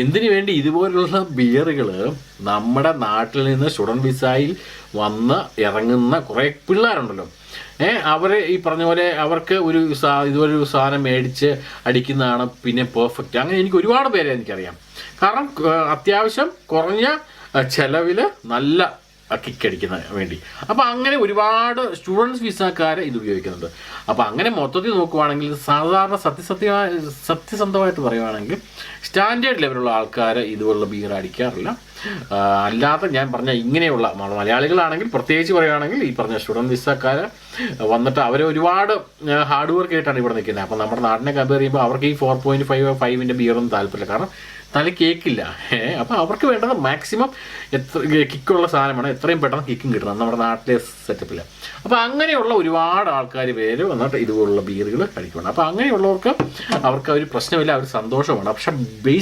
എന്തിനു വേണ്ടി ഇതുപോലുള്ള ബിയറുകൾ നമ്മുടെ നാട്ടിൽ നിന്ന് സ്റ്റുഡന്റ് വിസയിൽ വന്ന് ഇറങ്ങുന്ന കുറേ പിള്ളേരുണ്ടല്ലോ. ഏ അവർ ഈ പറഞ്ഞ പോലെ അവർക്ക് ഒരു സാ ഇതുപോലെ ഒരു സാധനം മേടിച്ച് അടിക്കുന്നതാണ് പിന്നെ പെർഫെക്റ്റ്. അങ്ങനെ എനിക്ക് ഒരുപാട് പേരെ എനിക്കറിയാം. കാരണം അത്യാവശ്യം കുറഞ്ഞ ചിലവിൽ നല്ല കിക്ക് അടിക്കുന്ന വേണ്ടി. അപ്പോൾ അങ്ങനെ ഒരുപാട് സ്റ്റുഡൻസ് വിസക്കാർ ഇത് ഉപയോഗിക്കുന്നുണ്ട്. അപ്പോൾ അങ്ങനെ മൊത്തത്തിൽ നോക്കുവാണെങ്കിൽ സാധാരണ സത്യസത്യമായ സത്യസന്ധമായിട്ട് പറയുവാണെങ്കിൽ സ്റ്റാൻഡേർഡ് ലെവലുള്ള ആൾക്കാർ ഇതുപോലുള്ള ബിയർ അടിക്കാറില്ല. അല്ലാതെ ഞാൻ പറഞ്ഞ ഇങ്ങനെയുള്ള മലയാളികളാണെങ്കിൽ പ്രത്യേകിച്ച് പറയുകയാണെങ്കിൽ ഈ പറഞ്ഞ സ്റ്റുഡന്റ് വിസക്കാർ വന്നിട്ട് അവർ ഒരുപാട് ഹാർഡ് വർക്ക് ആയിട്ടാണ് ഇവിടെ നിൽക്കുന്നത്. അപ്പോൾ നമ്മുടെ നാടിനെ കമ്പയർ ചെയ്യുമ്പോൾ അവർക്ക് ഈ ഫോർ പോയിന്റ് ഫൈവ് ഫൈവിന്റെ ബിയറൊന്നും താല്പര്യമില്ല. കാരണം തല കേക്കില്ല. ഏഹ് അപ്പോൾ അവർക്ക് വേണ്ടത് മാക്സിമം എത്ര കിക്കുള്ള സാധനമാണ്. എത്രയും പെട്ടെന്ന് കിക്കും കിട്ടണം നമ്മുടെ നാട്ടിലെ സെറ്റപ്പിൽ അപ്പോൾ അങ്ങനെയുള്ള ഒരുപാട് ആൾക്കാർ പേര് വന്നിട്ട് ഇതുപോലുള്ള ബിയറുകൾ കഴിക്കണം അപ്പോൾ അങ്ങനെയുള്ളവർക്ക് അവർക്ക് ഒരു പ്രശ്നമില്ല അവർ സന്തോഷമാണ്. പക്ഷെ